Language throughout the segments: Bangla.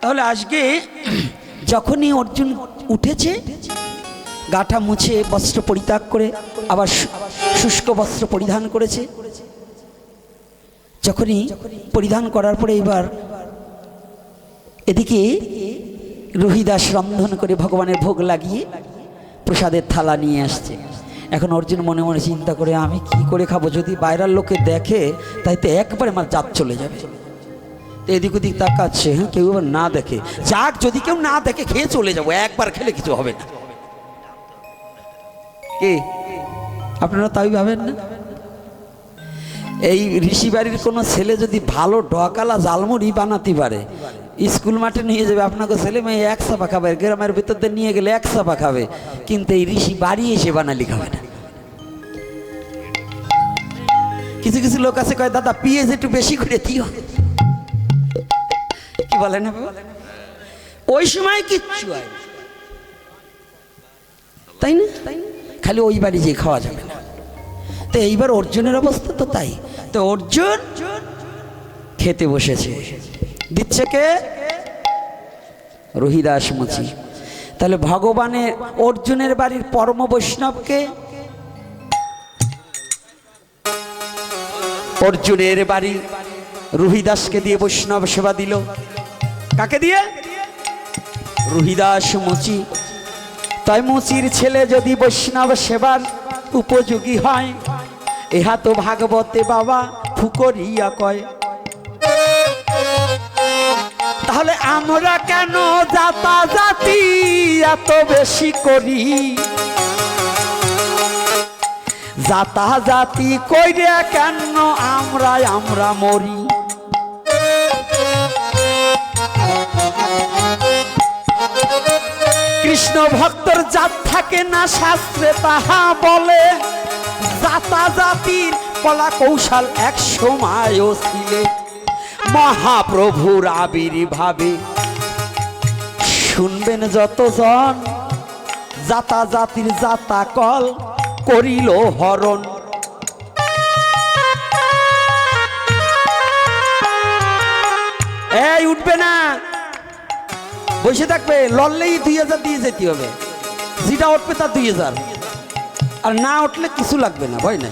তাহলে আজকে যখনই অর্জুন উঠেছে গাটা মুছে বস্ত্র পরিত্যাগ করে, আবার শুষ্ক বস্ত্র পরিধান করেছে, যখনই পরিধান করার পরে এবার এদিকে রোহিদাস রন্ধন করে ভগবানের ভোগ লাগিয়ে প্রসাদের থালা নিয়ে আসছে। এখন অর্জুন মনে মনে চিন্তা করে, আমি কি করে খাব? যদি বাইরের লোকে দেখে, তাই তো একবারে আমার জাত চলে যাবে। এদিক ওদিক তাকাচ্ছে হ্যাঁ কেউ আবার না দেখে। যাক, যদি কেউ না দেখে, খেয়ে চলে যাব, একবার খেলে কিছু হবে না। কে? আপনারা তাই ভাবেন না? এই ঋষি বাড়ির কোনো ছেলে যদি ভালো ডকালা জালমুড়ি বানাতে পারে, স্কুল মাঠে নিয়ে যাবে, আপনাকে ছেলে মেয়ে এক চাপা খাবে, গ্রামের ভিতর দিয়ে নিয়ে গেলে এক চাপা খাবে, কিন্তু এই ঋষি বাড়ি এসে বানালি খাবে না। কিছু কিছু লোক আছে, কয়, দাদা পিএজ একটু বেশি করে দিও। কি বলে না ওই সময় কিচ্ছু তাই না? খালি ওই বাড়ি যেয়ে খাওয়া যাবে না। তো এইবার অর্জুনের অবস্থা তো তাই। তো অর্জুন খেতে বসেছে। দিচ্ছে কে? রোহিদাস মুচি। তাহলে ভগবানের, অর্জুনের বাড়ির পরম বৈষ্ণবকে অর্জুনের বাড়ি রুহিদাসকে দিয়ে বৈষ্ণব সেবা দিল। কাকে দিয়ে? রুহিদাস মুচি। তাই মুচির ছেলে যদি বৈষ্ণব সেবার উপযোগী হয়, ইহা তো ভাগবতে বাবা ফুকরিয়া কয়। তাহলে আমরা কেন জাতা জাতি এত বেশি করি? জাতা জাতি কইরে কেন আমরা আমরা মরি? ভক্তর জাত থাকে না শাস্ত্রে, তাহা বলে, জাতা জাতির কলা কৌশল এক সময় ছিলে মহাপ্রভুর আবির্ভাবে। শুনবেন যতজন, জাতা জাতির জাতা কল করিল হরণ। এই, উঠবে না। বসে থাকবে, লড়লেই দুই হাজার দিয়ে যেতে হবে। যেটা উঠবে তার দুই হাজার। আর না উঠলে কিছু লাগবে না, ভয় নাই।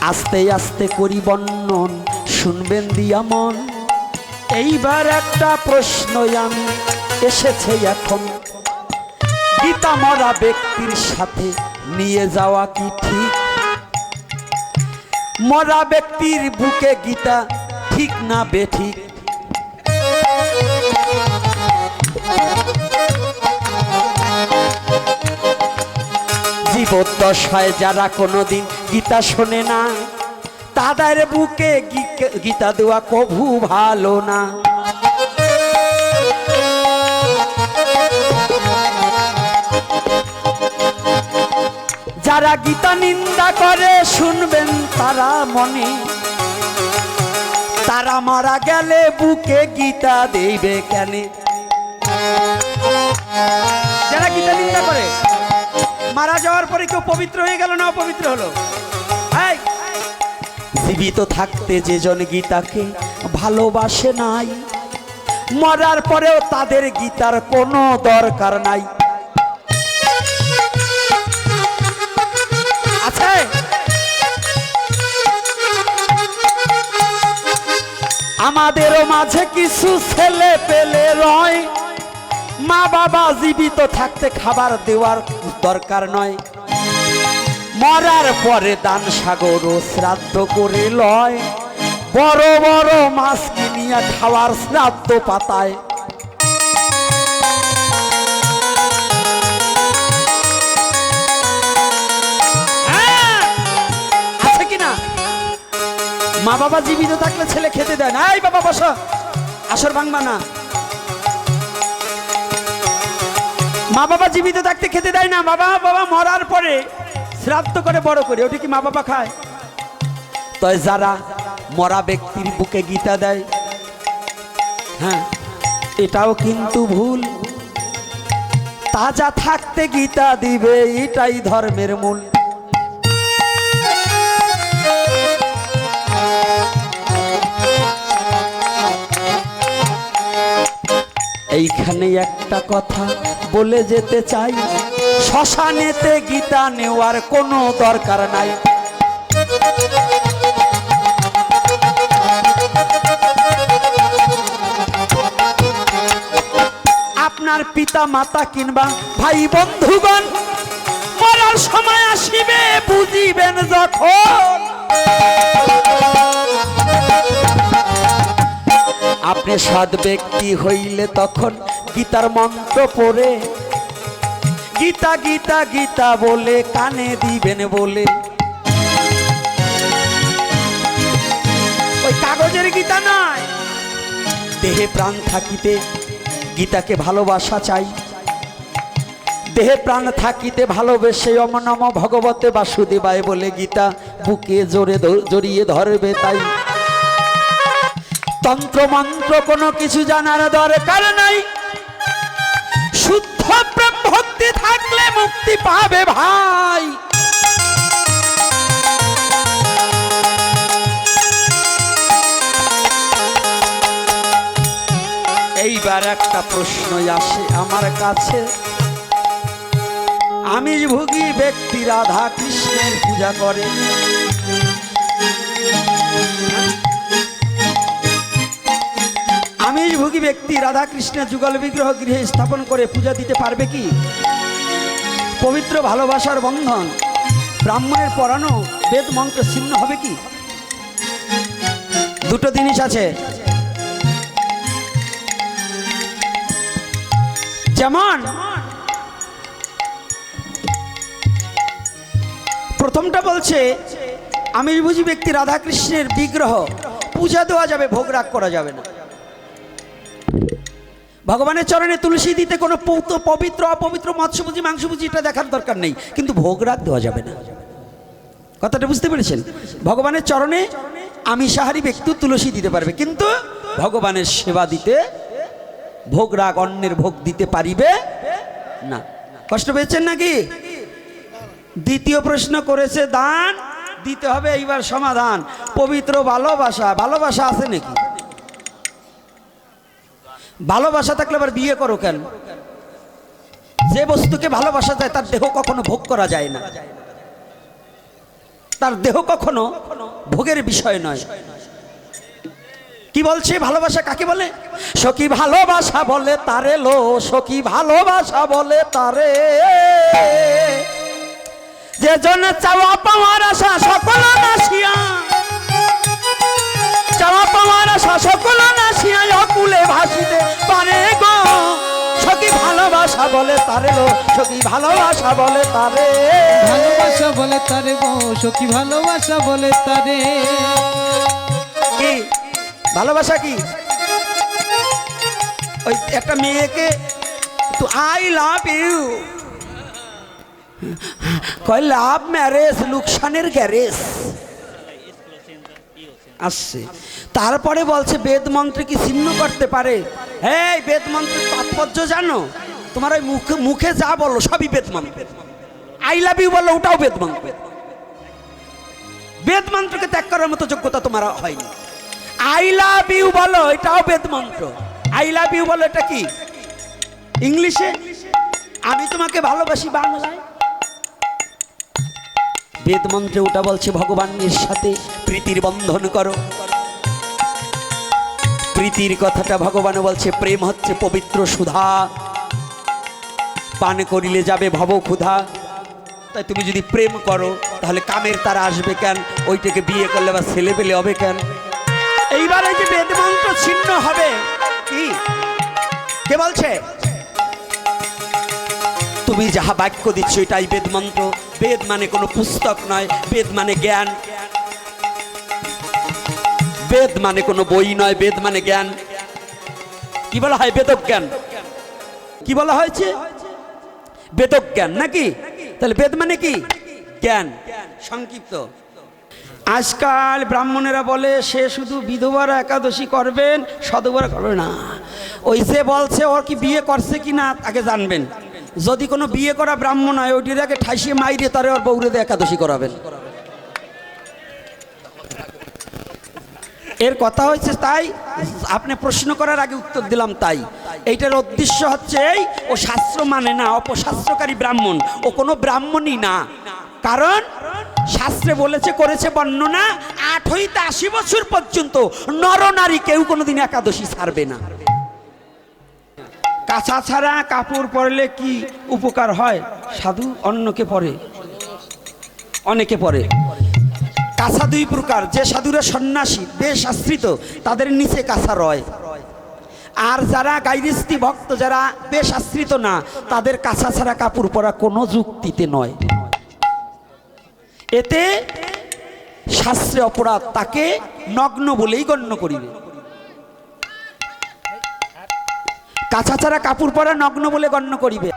আস্তে আস্তে করি বর্ণন, শুনবেন দিয়া মন। এইবার একটা প্রশ্ন আমি, এসেছে এখন। গীতা মরা ব্যক্তির সাথে নিয়ে যাওয়া কি ঠিক? মরা ব্যক্তির বুকে গীতা ঠিক না বেঠিক জীবদ্দশায় যারা কোনোদিন গীতা শোনে না, তাদের বুকে গীতা দেওয়া কভু ভালো না। যারা গীতা নিন্দা করে, শুনবেন তারা মনে। তারা মারা গেলে বুকে গীতা দেবে কেনে? যারা গীতা নিন্দা করে মারা যাওয়ার পরে কেউ পবিত্র হয়ে গেল না অপবিত্র হলো? জীবিত থাকতে যেজন গীতাকে ভালোবাসে নাই, মরার পরেও তাদের গীতার কোনো দরকার নাই। আছে? আমাদেরও মাঝে কিছু ছেলে পেলে রয় মা বাবা জীবিত থাকতে খাবার দেওয়ার দরকার নয়। মরার পরে দান সাগর ও শ্রাদ্ধ করে লয়। বড় বড় মাছ কিনিয়া খাওয়ার শ্রাদ্ধ পাতায়। হ্যাঁ! মা বাবা জীবিত থাকলে ছেলে খেতে দেয় না। এই বাবা, বসো। আসর ভাঙবা না। মা বাবা জীবিত থাকতে খেতে দেয় না, মা বাবা বাবা মরার পরে শ্রাদ্ধ করে, বড় করে, ওটা কি মা বাবা খায়? তাই যারা মরা ব্যক্তির বুকে গীতা দেয় হ্যাঁ এটাও কিন্তু ভুল। তাজা থাকতে গীতা দিবে, এটাই ধর্মের মূল। এইখানে একটা কথা বলে যেতে চাই। শ্মশানেতে গীতা নেওয়ার কোনো দরকার নাই। আপনার পিতা মাতা কিংবা ভাই বন্ধুগণ, মরার সময় আসিবে, বুঝিবেন যখন। আপনি সৎ ব্যক্তি হইলে তখন গীতার মন্ত্র পড়ে। গীতা গীতা গীতা বলে কানে দিবেন বলে। ওই কাগজের গীতা নয়। দেহে প্রাণ থাকিতে গীতাকে ভালোবাসা চাই। দেহে প্রাণ থাকিতে ভালোবেসে অম নম ভগবতে বাসুদেবায় বলে গীতা, বুকে জোরে জড়িয়ে ধরবে তাই। তন্ত্র মন্ত্র কোনো কিছু জানার দরকার নাই। ভক্তি থাকলে মুক্তি পাবে ভাই। এইবার একটা প্রশ্ন আসে আমার কাছে। আমি ভুগি ব্যক্তি রাধা কৃষ্ণের পূজা করে। ব্যক্তি রাধা কৃষ্ণের যুগল বিগ্রহ গৃহে স্থাপন করে পূজা দিতে পারবে কি? পবিত্র ভালোবাসার বন্ধন, ব্রাহ্মণের পরানো বেদ মন্ত্র ছিন্ন হবে কি? দুটো জিনিস আছে। যেমন, প্রথমটা বলছে আমি বুঝি ব্যক্তি রাধাকৃষ্ণের বিগ্রহ, পূজা দেওয়া যাবে, ভোগ রাগ করা যাবে না। ভগবানের চরণে তুলসী দিতে কোনো পৌত, পবিত্র, অপবিত্র, মৎস্যভুজি, মাংসভুজি এটা দেখার দরকার নেই। কিন্তু ভোগ রাগ দেওয়া যাবে না। কথাটা বুঝতে পেরেছেন? ভগবানের চরণে আমি সাহারি ব্যক্তি তুলসী দিতে পারবে, কিন্তু ভগবানের সেবা দিতে, ভোগ রাগ অন্যের ভোগ দিতে পারিবে না। কষ্ট পেয়েছেন নাকি? দ্বিতীয় প্রশ্ন করেছে দান, দিতে হবে এইবার সমাধান। পবিত্র ভালোবাসা ভালোবাসা আছে নাকি? ভালোবাসা থাকলে আবার বিয়ে করো কেন? যে বস্তুকে ভালোবাসা যায়, তার দেহ কখনো ভোগ করা যায় না। তার দেহ কখনো ভোগের বিষয় নয়। কি বলছে? ভালোবাসা কাকে বলে? সখী ভালোবাসা বলে তারে লো, সখী ভালোবাসা বলে তারে। যে জন্য চাওয়া পাওয়ার আশা, সকল নাসিয়া চাওয়া পাওয়ার আশা সকল নাসিয়া অকুলে ভাসিতে পারে গো সখী ভালোবাসা বলে তারে লো সখী ভালোবাসা বলে তারে। ভালোবাসা বলে তারে গো সখী ভালোবাসা বলে তারে। কি? ভালোবাসা কি? ওই একটা মেয়েকে তো আই লাভ ইউ। কয় লাভ ম্যারেজ লুকসানের গ্যারেজ। আসছে। তারপরে বলছে, বেদ মন্ত্র কি ছিন্ন করতে পারে? হ্যাঁ বেদ মন্ত্রের তাৎপর্য জানো? তোমার ওই মুখে মুখে যা বলো, সবই বেদ মন্ত্র। আই লাভ ইউ বলো, ওটাও বেদ মন্ত্র। বেদ মন্ত্রকে ত্যাগ করার মতো যোগ্যতা তোমার হয়নি। আই লাভ ইউ বলো, এটাও বেদ মন্ত্র। আই লাভ ইউ বলো, এটা কি? ইংলিশে? আমি তোমাকে ভালোবাসি বাংলায়। বেদ মন্ত্রে ওটা বলছে ভগবানের সাথে প্রীতির বন্ধন করো। প্রীতির কথাটা ভগবান বলছে, প্রেম হচ্ছে পবিত্র সুধা। পান করিলে যাবে ভব ক্ষুধা। তাই তুমি যদি প্রেম করো, তাহলে কামের তারা আসবে কেন? ওইটাকে বিয়ে করলে বা ছেলে পেলে হবে কেন? এইবার এই যে বেদ মন্ত্র ছিন্ন হবে, কি? কে বলছে? তুমি যাহা বাক্য দিচ্ছ এটাই বেদ মন্ত্র। বেদ মানে কোনো পুস্তক নয়, বেদ মানে জ্ঞান। বেদ মানে কোনো বই নয়, বেদ মানে জ্ঞান। কি বলা হয় বেদক জ্ঞান কি বলা হয়েছে? বেদক জ্ঞান নাকি? তাহলে বেদ মানে কি? জ্ঞান। সংক্ষিপ্ত। আজকাল ব্রাহ্মণেরা বলে, সে শুধু বিধবারা একাদশী করবেন, সদবারা করবে না। ওই যে বলছে, ওর কি বিয়ে করছে কি না তাকে জানবেন। যদি কোনো বিয়ে করা ব্রাহ্মণ হয়, ওইটির আগে ঠাইসিয়ে মাইরে তারে ওর বৌরে দিয়ে একাদশী করাবেন। এর কথা হয়েছে তাই, আপনি প্রশ্ন করার আগে উত্তর দিলাম তাই। এইটার উদ্দেশ্য হচ্ছে এই, ও শাস্ত্র মানে না, অপশাস্ত্রকারী ব্রাহ্মণ। ও কোনো ব্রাহ্মণই না। কারণ শাস্ত্রে বলেছে, করেছে বর্ণনা আট হইতে আশি বছর পর্যন্ত নরনারী কেউ কোনোদিন একাদশী ছাড়বে না। কাঁচা ছাড়া কাপড় পরলে কি উপকার হয়? সাধু অন্যকে পরে। অনেকে পরে। কাঁচা দুই প্রকার। যে সাধুরা সন্ন্যাসী, বেশ আশ্রিত, তাদের নিচে কাঁচা রয়। আর যারা গাইরিস্তি ভক্ত, যারা বেশ আশ্রিত না, তাদের কাঁচা ছাড়া কাপড় পরা কোনো যুক্তিতে নয়। এতে শাস্ত্রে অপরাধ তাকে নগ্ন বলেই গণ্য করিবে। কাঁচা ছাড়া কাপড় পরা নগ্ন বলে গণ্য করিবে।